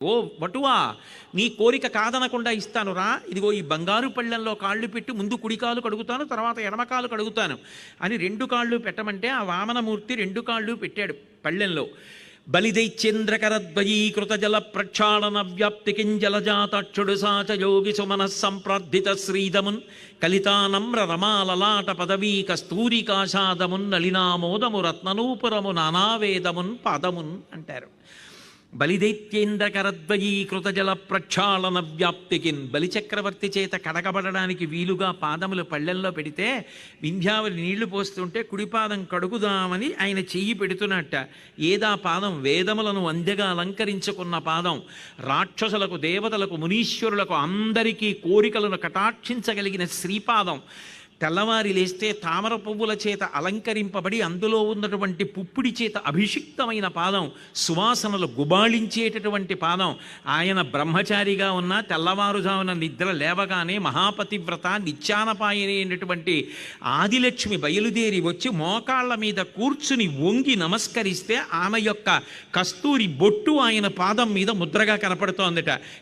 ఓ వటువా నీ కోరిక కాదనకుండా ఇస్తాను రా. ఇదిగో ఈ బంగారు పళ్ళెంలో కాళ్ళు పెట్టి ముందు కుడి కాలు కడుగుతాను తర్వాత ఎడమ కాలు కడుగుతాను అని రెండు కాళ్ళు పెట్టమంటే ఆ వామనమూర్తి రెండు కాళ్ళు పెట్టాడు పళ్ళెంలో. బలిదైచ్చేంద్రకరద్వయీకృత జల ప్రక్షాళన వ్యాప్తికిం జలజాతక్షుడు సాచ యోగి సుమన సంప్రార్థిత శ్రీదమున్ కలితానమ్ర రమాలలాట పదవీ కస్తూరికాషాదమున్ నలినామోదము రత్ననూపురము నానావేదమున్ పాదమున్ అంటారు. బలిదైత్యేంద్రకరద్వయీకృత జల ప్రక్షాళన వ్యాప్తికిన్ బలిచక్రవర్తి చేత కడగబడడానికి వీలుగా పాదములు పళ్ళెల్లో పెడితే వింధ్యావళి నీళ్ళు పోస్తుంటే కుడిపాదం కడుగుదామని ఆయన చెయ్యి పెడుతున్నట్ట. ఏదా పాదం వేదములను అందగా అలంకరించుకున్న పాదం. రాక్షసులకు దేవతలకు మునీశ్వరులకు అందరికీ కోరికలను కటాక్షించగలిగిన శ్రీపాదం. తెల్లవారి లేస్తే తామర పువ్వుల చేత అలంకరింపబడి అందులో ఉన్నటువంటి పుప్పుడి చేత అభిషిక్తమైన పాదం సువాసనలు గుబాళించేటటువంటి పాదం. ఆయన బ్రహ్మచారిగా ఉన్న తెల్లవారుజామున నిద్ర లేవగానే మహాపతివ్రత నిత్యానపాయని అయినటువంటి ఆదిలక్ష్మి బయలుదేరి వచ్చి మోకాళ్ళ మీద కూర్చుని వంగి నమస్కరిస్తే ఆమె యొక్క కస్తూరి బొట్టు ఆయన పాదం మీద ముద్రగా కనపడుతోందట.